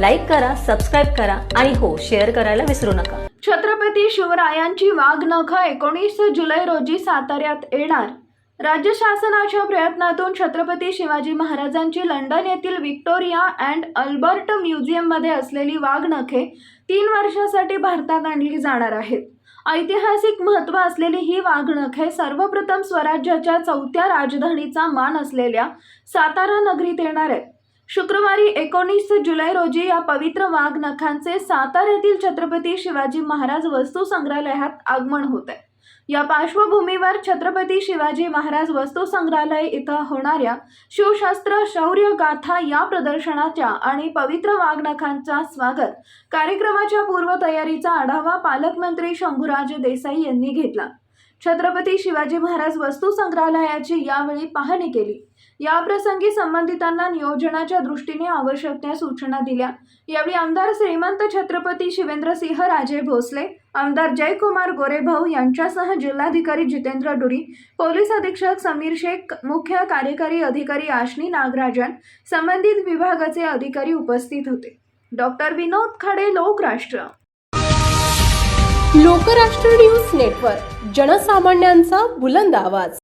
Like करा subscribe करा आणि हो शेअर करायला विसरू नका. छत्रपती शिवरायांची वाघनख एकोणीस जुलै रोजी साताऱ्यात येणार. राज्य शासनाच्या प्रयत्नातून छत्रपती शिवाजी महाराजांची लंडन येथील विक्टोरिया अँड अल्बर्ट म्युझियममध्ये असलेली वाघनखे तीन वर्षासाठी भारतात आणली जाणार आहेत. ऐतिहासिक महत्त्व असलेली ही वाघनखे सर्वप्रथम स्वराज्याच्या चौथ्या राजधानीचा मान असलेल्या सातारा नगरीत येणार आहेत. शुक्रवारी एकोणीस जुलै रोजी या पवित्र वाघ नखांचे साताऱ्यातील छत्रपती शिवाजी महाराज वस्तू संग्रहालयात आगमन होत. आहे या पार्श्वभूमीवर छत्रपती शिवाजी महाराज वस्तू संग्रहालय इथं होणाऱ्या शिवशास्त्र शौर्य गाथा या प्रदर्शनाच्या आणि पवित्र वाघनखांचा स्वागत कार्यक्रमाच्या पूर्वतयारीचा आढावा पालकमंत्री शंभूराज देसाई यांनी घेतला. छत्रपती शिवाजी महाराज वस्तू संग्रहालयाची यावेळी पाहणी केली. याप्रसंगी संबंधितांना नियोजनाच्या दृष्टीने आवश्यक त्या सूचना दिल्या. यावेळी आमदार श्रीमंत छत्रपती शिवेंद्रसिंह राजे भोसले आमदार जयकुमार गोरेभाऊ यांच्यासह जिल्हाधिकारी जितेंद्र डुरी पोलीस अधीक्षक समीर शेख मुख्य कार्यकारी अधिकारी आशनी नागराजन संबंधित विभागाचे अधिकारी उपस्थित होते. Doctor Vinod Khade Lokrashtra. Lokrashtra news network जनसामान्यांचा बुलंद आवाज.